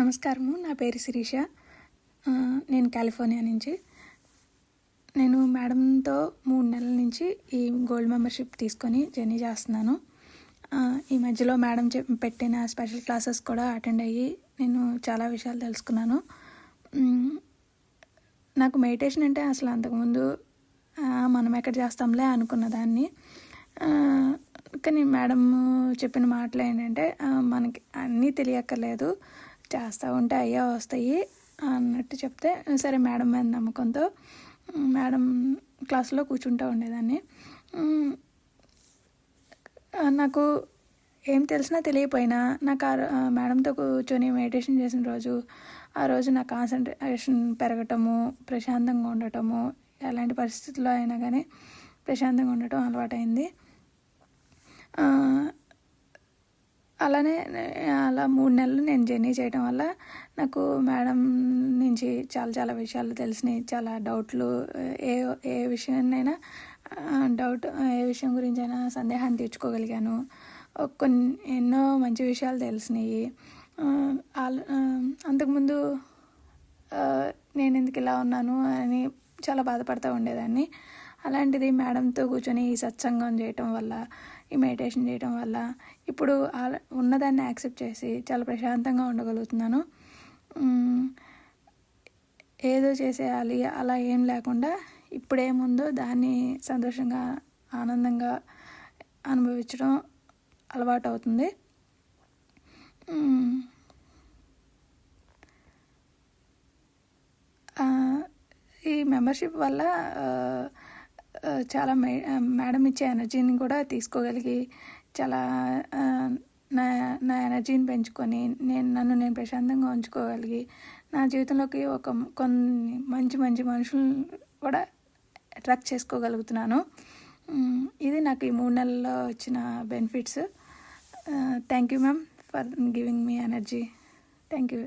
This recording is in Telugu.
నమస్కారము. నా పేరు శిరీష. నేను కాలిఫోర్నియా నుంచి. నేను మేడంతో మూడు నెలల నుంచి ఈ గోల్డ్ మెంబర్షిప్ తీసుకొని జర్నీ చేస్తున్నాను. ఈ మధ్యలో మేడం చెప్ పెట్టిన స్పెషల్ క్లాసెస్ కూడా అటెండ్ అయ్యి నేను చాలా విషయాలు తెలుసుకున్నాను. నాకు మెడిటేషన్ అంటే అసలు అంతకుముందు మనం ఎక్కడ చేస్తాంలే అనుకున్న దాన్ని. కానీ మేడం చెప్పిన మాటలు ఏంటంటే మనకి అన్నీ తెలియక్కర్లేదు. చేస్తూ ఉంటే అయ్యా వస్తాయి అన్నట్టు చెప్తే సరే మేడం మీద నమ్మకంతో మేడం క్లాస్లో కూర్చుంటూ ఉండేదాన్ని. నాకు ఏం తెలిసినా తెలియపోయినా నాకు ఆ మేడంతో కూర్చొని మెడిటేషన్ చేసిన రోజు ఆ రోజు నా కాన్సన్ట్రేషన్ పెరగటము ప్రశాంతంగా ఉండటము ఎలాంటి పరిస్థితుల్లో అయినా కానీ ప్రశాంతంగా ఉండటం అలవాటైంది. అలానే అలా మూడు నెలలు నేను జర్నీ చేయడం వల్ల నాకు మేడం నుంచి చాలా చాలా విషయాలు తెలిసినాయి. చాలా డౌట్లు ఏ ఏ విషయాన్నైనా డౌట్ ఏ విషయం గురించి అయినా సందేహాన్ని తీర్చుకోగలిగాను. కొన్ని ఎన్నో మంచి విషయాలు తెలిసినాయి. అంతకుముందు నేను ఎందుకు ఇలా ఉన్నాను అని చాలా బాధపడుతూ ఉండేదాన్ని. అలాంటిది మేడంతో కూర్చొని ఈ సత్సంగం చేయటం వల్ల ఈ మెడిటేషన్ చేయటం వల్ల ఇప్పుడు ఉన్నదాన్ని యాక్సెప్ట్ చేసి చాలా ప్రశాంతంగా ఉండగలుగుతున్నాను. ఏదో చేసేయాలి అలా ఏం లేకుండా ఇప్పుడేముందో దాన్ని సంతోషంగా ఆనందంగా అనుభవించడం అలవాటు అవుతుంది ఈ మెంబర్షిప్ వల్ల చాలా మే మేడం ఇచ్చే ఎనర్జీని కూడా తీసుకోగలిగి చాలా నా నా ఎనర్జీని పెంచుకొని నేను నన్ను నేను ప్రశాంతంగా ఉంచుకోగలిగి నా జీవితంలోకి ఒక కొన్ని మంచి మంచి మనుషులను కూడా అట్రాక్ట్ చేసుకోగలుగుతున్నాను. ఇది నాకు ఈ మూడు నెలల్లో వచ్చిన benefits. Thank you ma'am for giving me energy. Thank you.